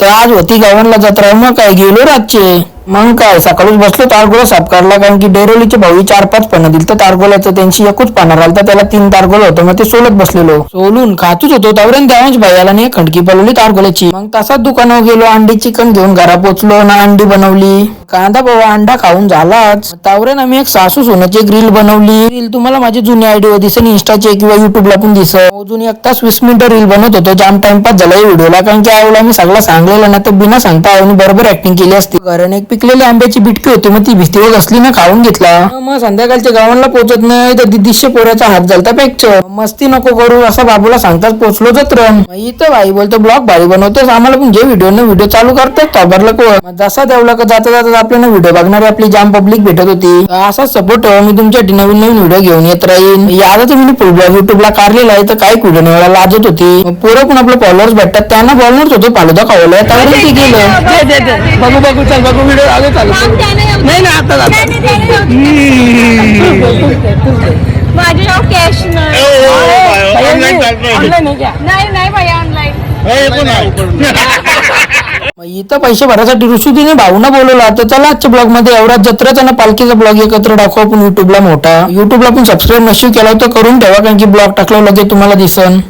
तर आज होती गावांना जत्रा मग काय गेलो रातचे. मग काय सकाळीच बसलो तारगोला साफ काढला कारण की डेरोलीचे भाऊ चार पाच पानं दिल तर तारगोलाचं त्यांची एकच पानं राहिलं तर त्याला तीन तारगोला होतं मग ते सोलत बसलेलो. सोलून खातूच होतो त्यावरून द्यावंच भाईयाला नाही खडकी पलवली तारगोल्याची मग तसाच दुकानावर गेलो अंडी चिकन घेऊन घरा पोचलो ना अंडी बनवली. कांदा बाबा अंडा खाऊन झालाच. त्यावरून आम्ही एक सासू सोन्याची एक रील बनवली. रील तुम्हाला माझी जुनी आयडिओ दिसेल इंस्टाचे किंवा युट्यूबला पण दिसत अजून हो, एक तास वीस मिनिटं रील बनवत होतो जाम टाइमपास झाला व्हिडिओला कारण की आईला मी सगळं सांगलेलं ना तर बिना सांगता आईने बरोबर ऍक्टिंग केली असती. घराने एक पिकलेली आंब्याची बिटकी होती मग ती भिस्तीवर असली ना खाऊन घेतला. मग संध्याकाळच्या गावांना पोहोचत नाही तर दिदीशे पोऱ्याचा हात झालता पॅक्चर मस्ती नको करू असं बाबूला सांगताच पोचलो जत्रम मग इथं भाई बोलतो ब्लॉग भारी बनवतोस आम्हाला पण जे व्हिडिओ व्हिडिओ चालू करतात तबरला को मग जसा देवला का जाता जाता आपल्याला व्हिडिओ बघणारी आपली जाम पब्लिक भेटत होती. असाच सपोर्ट मी तुमच्यासाठी नवीन नवीन व्हिडिओ घेऊन येत राहीन. याला तुम्ही फुल ब्लॉग युट्यूबला काढलेला आहे तर काय व्हिडिओ निवडा लाजत होती. पोरं पण आपले फॉलोअर्स भेटतात त्यांना बोलणारच होतो फालुदा खावलं त्यावर ते गेलं. बघू बघू चल बघू व्हिडिओ आगे चालू नाही ना आता माझे नाव कॅश नाही नाही ऑनलाईन हे पण आहे. मग इथं पैसे भरायसाठी ऋषुदीने भाऊना बोलवला तर चला आजच्या ब्लॉगमध्ये एवढा जत्राचा ना पालखीचा ब्लॉग एकत्र दाखवू आपण युट्यूबला मोठा. युट्यूबला पण सबस्क्राईब नशीब केला तर करून ठेवा कारण की ब्लॉग टाकला लगेच तुम्हाला दिसन.